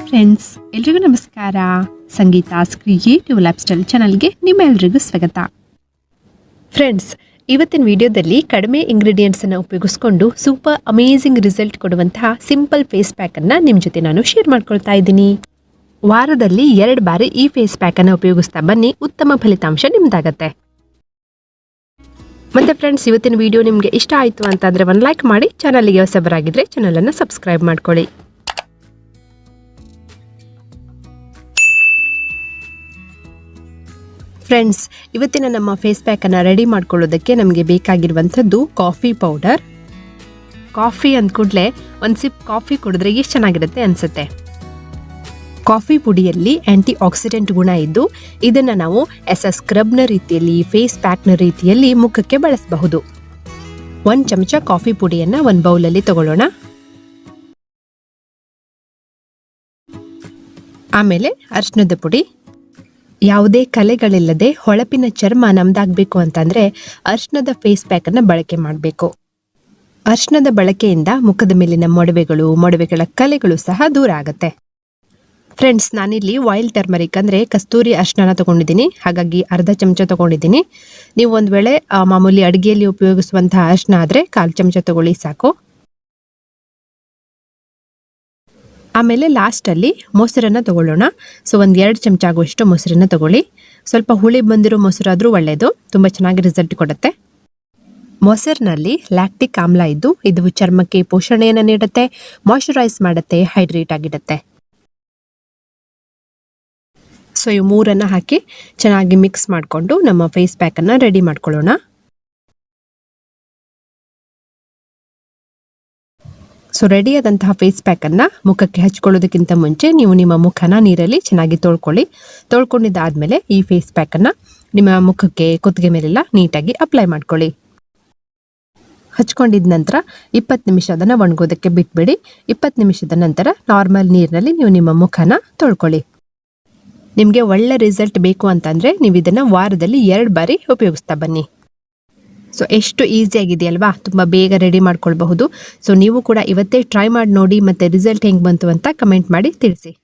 Friends ಎಲ್ರಿಗೂ ನಮಸ್ಕಾರ. ಸಂಗೀತಾಸ್ creative life style ಚಾನಲ್ಗೆ ನಿಮ್ಮೆಲ್ಲರಿಗೂ ಸ್ವಾಗತ. ಫ್ರೆಂಡ್ಸ್ ಇವತ್ತಿನ ವಿಡಿಯೋದಲ್ಲಿ ಕಡಿಮೆ ಇಂಗ್ರೀಡಿಯೆಂಟ್ಸನ್ನು ಉಪಯೋಗಿಸ್ಕೊಂಡು ಸೂಪರ್ ಅಮೇಝಿಂಗ್ ರಿಸಲ್ಟ್ ಕೊಡುವಂತಹ ಸಿಂಪಲ್ ಫೇಸ್ ಪ್ಯಾಕನ್ನು ನಿಮ್ಮ ಜೊತೆ ನಾನು ಶೇರ್ ಮಾಡ್ಕೊಳ್ತಾ ಇದ್ದೀನಿ. ವಾರದಲ್ಲಿ ಎರಡು ಬಾರಿ ಈ ಫೇಸ್ ಪ್ಯಾಕನ್ನು ಉಪಯೋಗಿಸ್ತಾ ಬನ್ನಿ, ಉತ್ತಮ ಫಲಿತಾಂಶ ನಿಮ್ದಾಗತ್ತೆ. ಮತ್ತೆ ಫ್ರೆಂಡ್ಸ್ ಇವತ್ತಿನ ವಿಡಿಯೋ ನಿಮಗೆ ಇಷ್ಟ ಆಯಿತು ಅಂತಂದರೆ ಒಂದು ಲೈಕ್ ಮಾಡಿ ಚಾನಲ್ಗೆ ಹೊಸಬರಾಗಿದ್ದರೆ ಚಾನಲನ್ನು ಸಬ್ಸ್ಕ್ರೈಬ್ ಮಾಡ್ಕೊಳ್ಳಿ. ಫ್ರೆಂಡ್ಸ್ ಇವತ್ತಿನ ನಮ್ಮ ಫೇಸ್ ಪ್ಯಾಕನ್ನು ರೆಡಿ ಮಾಡ್ಕೊಳ್ಳೋದಕ್ಕೆ ನಮಗೆ ಬೇಕಾಗಿರುವಂಥದ್ದು ಕಾಫಿ ಪೌಡರ್ ಕಾಫಿ ಅಂದ ಕೂಡಲೇ ಒಂದು ಸಿಪ್ ಕಾಫಿ ಕುಡಿದ್ರೆ ಎಷ್ಟು ಚೆನ್ನಾಗಿರುತ್ತೆ ಅನಿಸುತ್ತೆ? ಕಾಫಿ ಪುಡಿಯಲ್ಲಿ ಆ್ಯಂಟಿ ಆಕ್ಸಿಡೆಂಟ್ ಗುಣ ಇದ್ದು, ಇದನ್ನು ನಾವು ಎಸ್ ಎ ಸ್ಕ್ರಬ್ನ ರೀತಿಯಲ್ಲಿ ಫೇಸ್ ಪ್ಯಾಕ್ನ ರೀತಿಯಲ್ಲಿ ಮುಖಕ್ಕೆ ಬಳಸಬಹುದು. ಒಂದು ಚಮಚ ಕಾಫಿ ಪುಡಿಯನ್ನು ಒಂದು ಬೌಲಲ್ಲಿ ತಗೊಳ್ಳೋಣ. ಆಮೇಲೆ ಅರ್ಶಿನದ ಪುಡಿ. ಯಾವುದೇ ಕಲೆಗಳಿಲ್ಲದೆ ಹೊಳಪಿನ ಚರ್ಮ ನಮ್ದಾಗಬೇಕು ಅಂತಂದ್ರೆ ಅರ್ಶನದ ಫೇಸ್ ಪ್ಯಾಕನ್ನು ಬಳಕೆ ಮಾಡಬೇಕು. ಅರ್ಶನದ ಬಳಕೆಯಿಂದ ಮುಖದ ಮೇಲಿನ ಮೊಡವೆಗಳು, ಮೊಡವೆಗಳ ಕಲೆಗಳು ಸಹ ದೂರ ಆಗುತ್ತೆ. ಫ್ರೆಂಡ್ಸ್ ನಾನಿಲ್ಲಿ ವೈಲ್ಡ್ ಟರ್ಮರಿಕ್ ಅಂದರೆ ಕಸ್ತೂರಿ ಅರ್ಶನ ತಗೊಂಡಿದ್ದೀನಿ. ಹಾಗಾಗಿ ಅರ್ಧ ಚಮಚ ತಗೊಂಡಿದ್ದೀನಿ. ನೀವು ಒಂದು ವೇಳೆ ಮಾಮೂಲಿ ಅಡುಗೆಯಲ್ಲಿ ಉಪಯೋಗಿಸುವಂತಹ ಅರ್ಶನ ಆದರೆ ಕಾಲು ಚಮಚ ತಗೊಳ್ಳಿ ಸಾಕು. ಆಮೇಲೆ ಲಾಸ್ಟಲ್ಲಿ ಮೊಸರನ್ನು ತಗೊಳ್ಳೋಣ. ಸೊ ಒಂದು ಎರಡು ಚಮಚ ಆಗುವಷ್ಟು ಮೊಸರನ್ನು ತಗೊಳ್ಳಿ. ಸ್ವಲ್ಪ ಹುಳಿ ಬಂದಿರೋ ಮೊಸರಾದರೂ ಒಳ್ಳೆಯದು ತುಂಬ ಚೆನ್ನಾಗಿ ರಿಸಲ್ಟ್ ಕೊಡುತ್ತೆ. ಮೊಸರಿನಲ್ಲಿ ಲ್ಯಾಕ್ಟಿಕ್ ಆಮ್ಲ ಇದ್ದು, ಇದು ಚರ್ಮಕ್ಕೆ ಪೋಷಣೆಯನ್ನು ನೀಡುತ್ತೆ ಮಾಯ್ಶ್ಚರೈಸ್ ಮಾಡುತ್ತೆ ಹೈಡ್ರೇಟ್ ಆಗಿಡುತ್ತೆ. ಸೊ ಇವು ಮೂರನ್ನು ಹಾಕಿ ಚೆನ್ನಾಗಿ ಮಿಕ್ಸ್ ಮಾಡಿಕೊಂಡು ನಮ್ಮ ಫೇಸ್ ಪ್ಯಾಕನ್ನು ರೆಡಿ ಮಾಡ್ಕೊಳ್ಳೋಣ. ಸೊ ರೆಡಿಯಾದಂತಹ ಫೇಸ್ ಪ್ಯಾಕನ್ನು ಮುಖಕ್ಕೆ ಹಚ್ಕೊಳ್ಳೋದಕ್ಕಿಂತ ಮುಂಚೆ ನೀವು ನಿಮ್ಮ ಮುಖನ ನೀರಲ್ಲಿ ಚೆನ್ನಾಗಿ ತೊಳ್ಕೊಳ್ಳಿ. ತೊಳ್ಕೊಂಡಿದ್ದಾದ್ಮೇಲೆ ಈ ಫೇಸ್ ಪ್ಯಾಕನ್ನು ನಿಮ್ಮ ಮುಖಕ್ಕೆ ಕುತ್ತಿಗೆ ಮೇಲೆಲ್ಲ ನೀಟಾಗಿ ಅಪ್ಲೈ ಮಾಡ್ಕೊಳ್ಳಿ. ಹಚ್ಕೊಂಡಿದ ನಂತರ ಇಪ್ಪತ್ತು ನಿಮಿಷ ಅದನ್ನು ಒಣಗೋದಕ್ಕೆ ಬಿಟ್ಬಿಡಿ. ಇಪ್ಪತ್ತು ನಿಮಿಷದ ನಂತರ ನಾರ್ಮಲ್ ನೀರಿನಲ್ಲಿ ನೀವು ನಿಮ್ಮ ಮುಖನ ತೊಳ್ಕೊಳ್ಳಿ. ನಿಮಗೆ ಒಳ್ಳೆ ರಿಸಲ್ಟ್ ಬೇಕು ಅಂತಂದರೆ ನೀವು ಇದನ್ನು ವಾರದಲ್ಲಿ ಎರಡು ಬಾರಿ ಉಪಯೋಗಿಸ್ತಾ ಬನ್ನಿ. ಸೊ ಎಷ್ಟು ಈಸಿ ಆಗಿದೆಯಲ್ವಾ? ತುಂಬ ಬೇಗ ರೆಡಿ ಮಾಡ್ಕೊಳ್ಬಹುದು. ಸೊ ನೀವು ಕೂಡ ಇವತ್ತೇ ಟ್ರೈ ಮಾಡಿ ನೋಡಿ ಮತ್ತು ರಿಸಲ್ಟ್ ಹೆಂಗೆ ಬಂತು ಅಂತ ಕಮೆಂಟ್ ಮಾಡಿ ತಿಳಿಸಿ.